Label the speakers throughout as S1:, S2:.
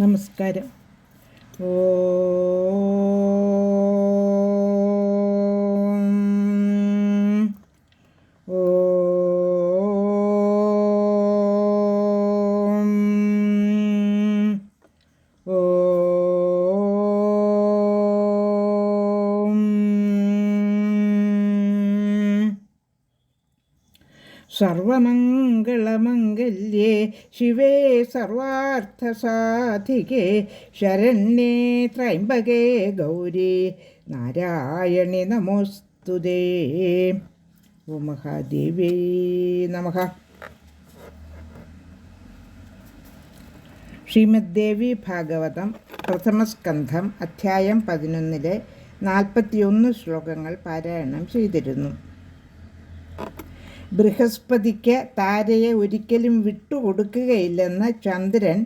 S1: നമസ്കാരം. ഓം സർവമംഗളമംഗല്യേ ശിവേ സർവാർത്ഥസാധികേ ശരണ്യേ ത്രൈംബകേ ഗൗരി നാരായണി നമോസ്തുതേ ഓ മഹാദേവേ നമഃ. ശ്രീമദ്ദേവി ഭാഗവതം പ്രഥമസ്കന്ധം അധ്യായം പതിനൊന്നിലെ നാൽപ്പത്തിയൊന്ന് ശ്ലോകങ്ങൾ പാരായണം ചെയ്തിരുന്നു. ബൃഹസ്പതിക്ക് താരയെ ഒരിക്കലും വിട്ടുകൊടുക്കുകയില്ലെന്ന് ചന്ദ്രൻ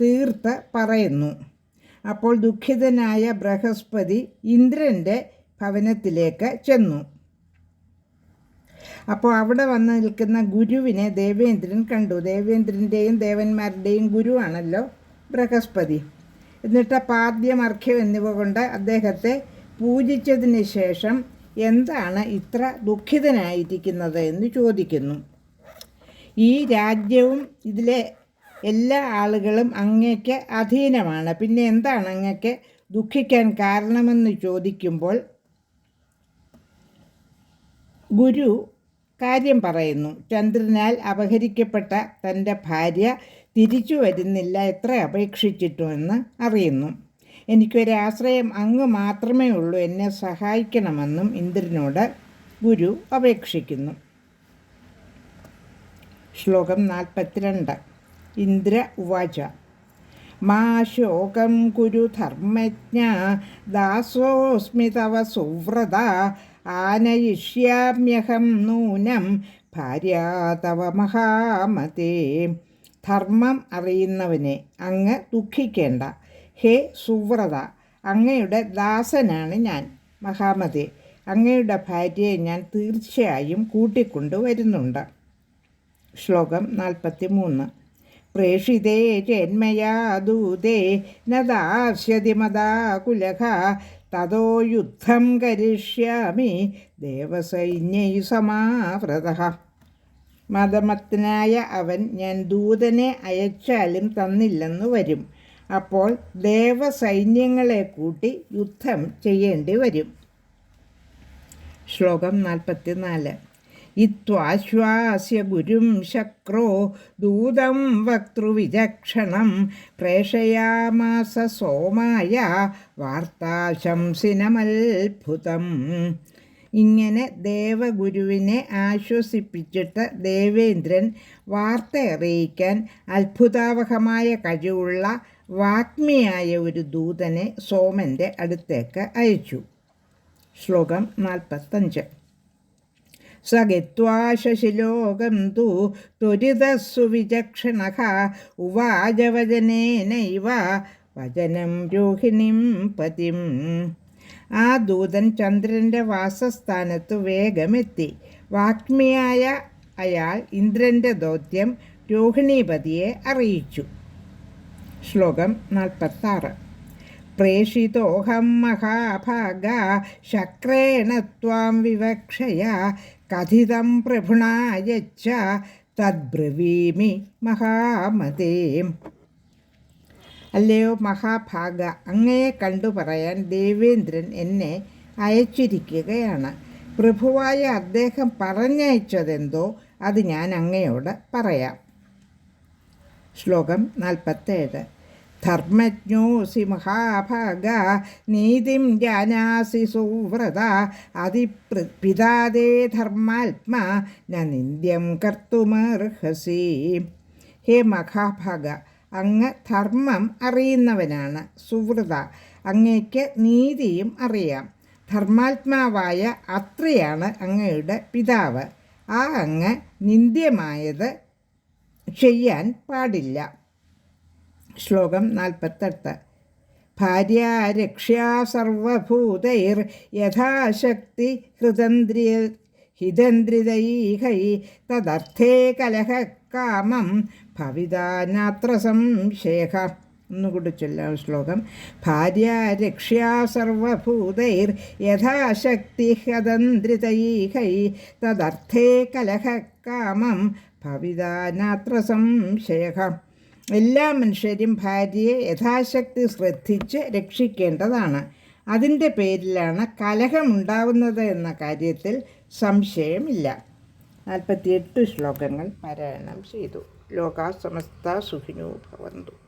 S1: തീർത്ത് പറയുന്നു. അപ്പോൾ ദുഃഖിതനായ ബൃഹസ്പതി ഇന്ദ്രന്റെ ഭവനത്തിലേക്ക് ചെന്നു. അപ്പോൾ അവിടെ വന്ന് നിൽക്കുന്ന ഗുരുവിനെ ദേവേന്ദ്രൻ കണ്ടു. ദേവേന്ദ്രന്റെയും ദേവന്മാരുടെയും ഗുരുവാണല്ലോ ബൃഹസ്പതി. എന്നിട്ട് പാദ്യം അർഘ്യം എന്നിവ കൊണ്ട് അദ്ദേഹത്തെ പൂജിച്ചതിന് ശേഷം എന്താണ് ഇത്ര ദുഃഖിതനായിരിക്കുന്നത് എന്ന് ചോദിക്കുന്നു. ഈ രാജ്യവും ഇതിലെ എല്ലാ ആളുകളും അങ്ങയ്ക്ക് അധീനമാണ്. പിന്നെ എന്താണ് അങ്ങയ്ക്ക് ദുഃഖിക്കാൻ കാരണമെന്ന് ചോദിക്കുമ്പോൾ ഗുരു കാര്യം പറയുന്നു. ചന്ദ്രനാൽ അപഹരിക്കപ്പെട്ട തന്റെ ഭാര്യ തിരിച്ചു വരുന്നില്ല എത്ര അപേക്ഷിച്ചിട്ടുമെന്ന് അറിയുന്നു. എനിക്കൊരാശ്രയം അങ്ങ് മാത്രമേ ഉള്ളൂ. എന്നെ സഹായിക്കണമെന്നും ഇന്ദ്രനോട് ഗുരു അപേക്ഷിക്കുന്നു. ശ്ലോകം നാൽപ്പത്തിരണ്ട്. ഇന്ദ്ര ഉവാച. മാ ശോകം കുരു ധർമ്മജ്ഞ. ദാസോസ്മി തവ സുവ്രത. ആനയിഷ്യാമ്യഹം നൂനം. ഭാര്യ തവ മഹാമതേ. ധർമ്മം അറിയുന്നവനെ അങ്ങ് ദുഃഖിക്കേണ്ട. ഹേ സുവ്രത അങ്ങയുടെ ദാസനാണ് ഞാൻ മഹാമതി. അങ്ങയുടെ ഭാര്യയെ ഞാൻ തീർച്ചയായും കൂട്ടിക്കൊണ്ടു വരുന്നുണ്ട്. ശ്ലോകം നാൽപ്പത്തി മൂന്ന് പ്രേഷിതേ ജന്മയാദൂതേ ദൂതേ ന ദാസ്യതി മദാകുലഹ തതോ യുദ്ധം കരിഷ്യാമി ദേവസൈന്യൈ സമാവ്രത. മതമത്തിനായ അവൻ ഞാൻ ദൂതനെ അയച്ചാലും തന്നില്ലെന്ന് വരും. അപ്പോൾ ദേവസൈന്യങ്ങളെ കൂട്ടി യുദ്ധം ചെയ്യേണ്ടി വരും. ശ്ലോകം നാൽപ്പത്തിനാല്. ഇത്വാശ്വാസ്യ ഗുരും ശക്രോ ദൂതം വക്തൃവിചക്ഷണം പ്രേഷയാമാസ സോമായ വാർത്താശംസിനമത്ഭുതം. ഇങ്ങനെ ദേവഗുരുവിനെ ആശ്വസിപ്പിച്ചിട്ട് ദേവേന്ദ്രൻ വാർത്ത അറിയിക്കാൻ അത്ഭുതാവഹമായ കഴിവുള്ള വാഗ്മിയായ ഒരു ദൂതനെ സോമന്റെ അടുത്തേക്ക് അയച്ചു. ശ്ലോകം നാൽപ്പത്തഞ്ച്. സഗിത്വാശിലോകം തു ത്വരിതസ്സു വിചക്ഷണ ഉവാചവചനേനൈവ വചനം രോഹിണിം പതിം ആ ദൂതൻ ചന്ദ്രന്റെ വാസസ്ഥാനത്തു വേഗമെത്തി. വാഗ്മിയായ അയാൾ ഇന്ദ്രന്റെ ദൗത്യം രോഹിണീപതിയെ അറിയിച്ചു. ശ്ലോകം നാൽപ്പത്താറ്. പ്രേഷിതോഹം മഹാഭാഗ ശക്രേണ ത്വാം വിവക്ഷയ കഥിതം പ്രഭുണായച്ച തദ്ബ്രവീമി മഹാമതേം. അല്ലയോ മഹാഭാഗ അങ്ങയെ കണ്ടു പറയാൻ ദേവേന്ദ്രൻ എന്നെ അയച്ചിരിക്കുകയാണ്. പ്രഭുവായ അദ്ദേഹം പറഞ്ഞയച്ചതെന്തോ അത് ഞാൻ അങ്ങയോട് പറയാം. ശ്ലോകം നാൽപ്പത്തേഴ്. ധർമ്മജ്ഞോസി മഹാഭാഗ നീതിം ജാനാസി സുവ്രത. അതിപ്ര പിതാതേ ധർമാത്മാ ന നിന്ദ്യം കർത്തുമർഹസി. ഹേ മഹാഭാഗ അങ്ങ് ധർമ്മം അറിയുന്നവനാണ് സുവ്രത. അങ്ങയ്ക്ക് നീതിയും അറിയാം. ധർമാത്മാവായ അത്രയാണ് അങ്ങയുടെ പിതാവ്. ആ അങ്ങ് നിന്ദ്യമായത് ചെയ്യാൻ പാടില്ല. ശ്ലോകം നാൽപ്പത്തെട്ട്. ഭാര്യ രക്ഷ്യാ സർവഭൂതൈർ യഥാശക്തി ഹൃതന്ദ്രിയ ഹിതന്ദ്രിതൈഹൈ തദർത്ഥേ കലഹ കാമം ഭവിതാനാത്ര സംശേഖ ഒന്നുകൂടി ചൊല്ലാം ശ്ലോകം. ഭാര്യ രക്ഷ്യാ സർവഭൂതൈർ യഥാശക്തി ഹതന്ത്രിതൈഹൈ തദർത്ഥേ കലഹ കാമം ഭവിതാനാത്ര സംശയ എല്ലാ മനുഷ്യരും ഭാര്യയെ യഥാശക്തി ശ്രദ്ധിച്ച് രക്ഷിക്കേണ്ടതാണ്. അതിന്റെ പേരിലാണ് കലഹമുണ്ടാവുന്നത് എന്ന കാര്യത്തിൽ സംശയമില്ല. നാൽപ്പത്തിയെട്ട് ശ്ലോകങ്ങൾ പാരായണം ചെയ്തു. ലോകാ സമസ്ത സുഖിനോ ഭവന്തു.